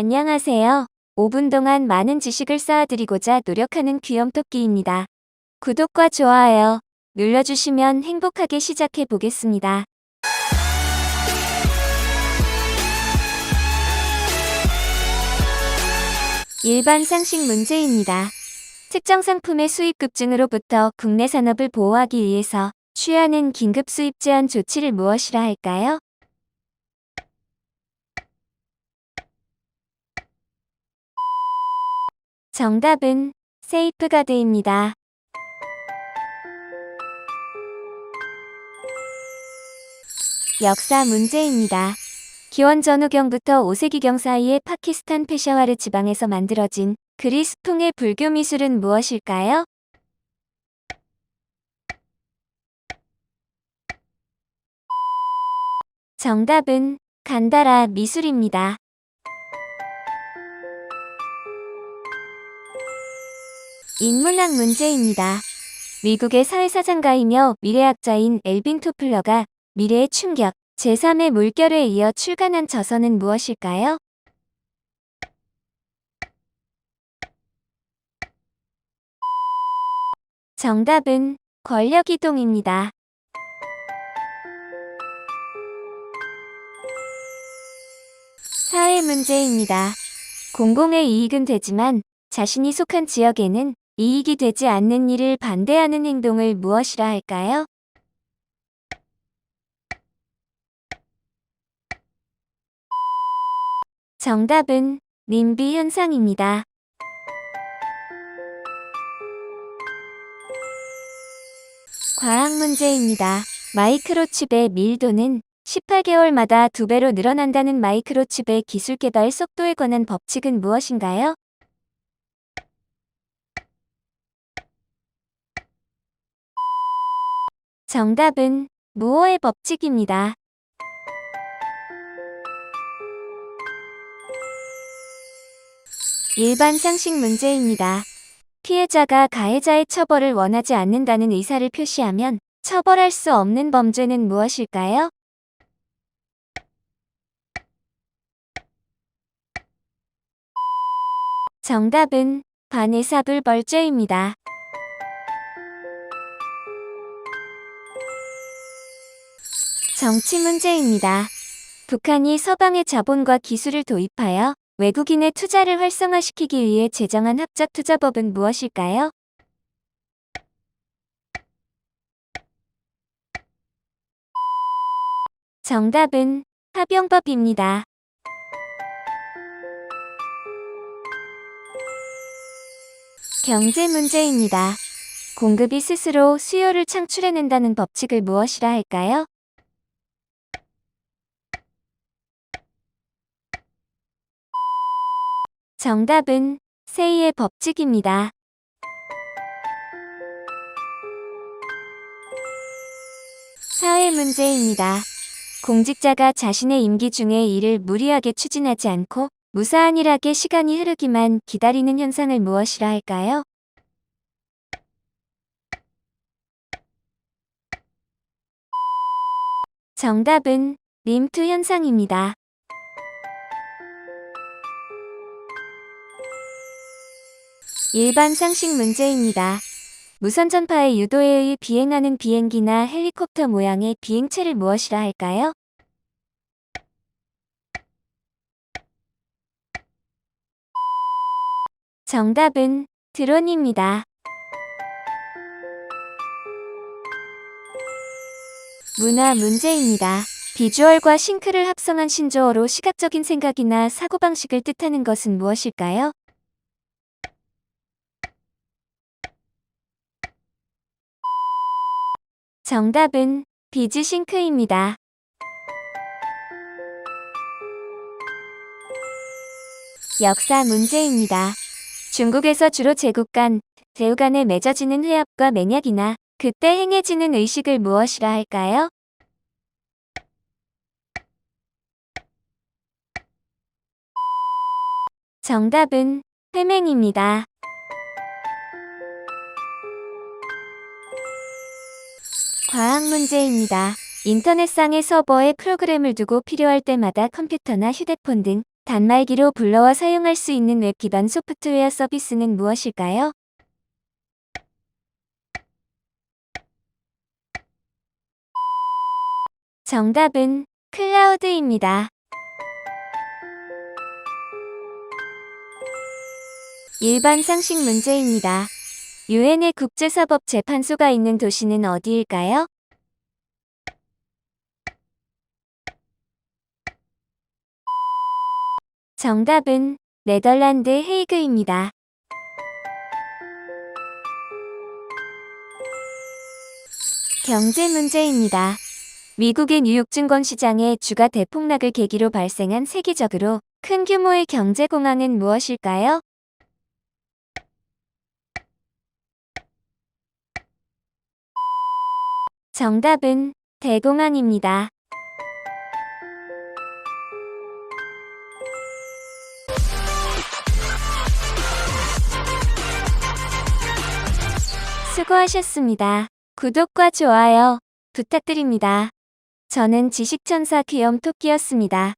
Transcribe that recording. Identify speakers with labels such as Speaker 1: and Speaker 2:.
Speaker 1: 안녕하세요. 5분 동안 많은 지식을 쌓아드리고자 노력하는 귀염토끼입니다. 구독과 좋아요 눌러주시면 행복하게 시작해 보겠습니다. 일반 상식 문제입니다. 특정 상품의 수입 급증으로부터 국내 산업을 보호하기 위해서 취하는 긴급 수입 제한 조치를 무엇이라 할까요? 정답은 세이프가드입니다. 역사 문제입니다. 기원 전후경부터 5세기경 사이에 파키스탄 페샤와르 지방에서 만들어진 그리스풍의 불교 미술은 무엇일까요? 정답은 간다라 미술입니다. 인문학 문제입니다. 미국의 사회사장가이며 미래학자인 엘빈 토플러가 미래의 충격, 제3의 물결에 이어 출간한 저서는 무엇일까요? 정답은 권력이동입니다. 사회 문제입니다. 공공의 이익은 되지만 자신이 속한 지역에는 이익이 되지 않는 일을 반대하는 행동을 무엇이라 할까요? 정답은 님비 현상입니다. 과학 문제입니다. 마이크로칩의 밀도는 18개월마다 2배로 늘어난다는 마이크로칩의 기술 개발 속도에 관한 법칙은 무엇인가요? 정답은 무어의 법칙입니다. 일반 상식 문제입니다. 피해자가 가해자의 처벌을 원하지 않는다는 의사를 표시하면 처벌할 수 없는 범죄는 무엇일까요? 정답은 반의사불 벌죄입니다. 정치 문제입니다. 북한이 서방의 자본과 기술을 도입하여 외국인의 투자를 활성화시키기 위해 제정한 합작투자법은 무엇일까요? 정답은 합용법입니다. 경제 문제입니다. 공급이 스스로 수요를 창출해낸다는 법칙을 무엇이라 할까요? 정답은 세이의 법칙입니다. 사회 문제입니다. 공직자가 자신의 임기 중에 일을 무리하게 추진하지 않고 무사안일하게 시간이 흐르기만 기다리는 현상을 무엇이라 할까요? 정답은 림투 현상입니다. 일반 상식 문제입니다. 무선 전파의 유도에 의해 비행하는 비행기나 헬리콥터 모양의 비행체를 무엇이라 할까요? 정답은 드론입니다. 문화 문제입니다. 비주얼과 싱크를 합성한 신조어로 시각적인 생각이나 사고방식을 뜻하는 것은 무엇일까요? 정답은 비즈 싱크입니다. 역사 문제입니다. 중국에서 주로 제국 간, 대우 간에 맺어지는 회합과 맹약이나 그때 행해지는 의식을 무엇이라 할까요? 정답은 회맹입니다. 과학 문제입니다. 인터넷상의 서버에 프로그램을 두고 필요할 때마다 컴퓨터나 휴대폰 등 단말기로 불러와 사용할 수 있는 웹 기반 소프트웨어 서비스는 무엇일까요? 정답은 클라우드입니다. 일반 상식 문제입니다. 유엔의 국제사법 재판소가 있는 도시는 어디일까요? 정답은 네덜란드 헤이그입니다. 경제 문제입니다. 미국의 뉴욕 증권시장의 주가 대폭락을 계기로 발생한 세계적으로 큰 규모의 경제 공황은 무엇일까요? 정답은 대공황입니다. 수고하셨습니다. 구독과 좋아요 부탁드립니다. 저는 지식천사 귀염토끼였습니다.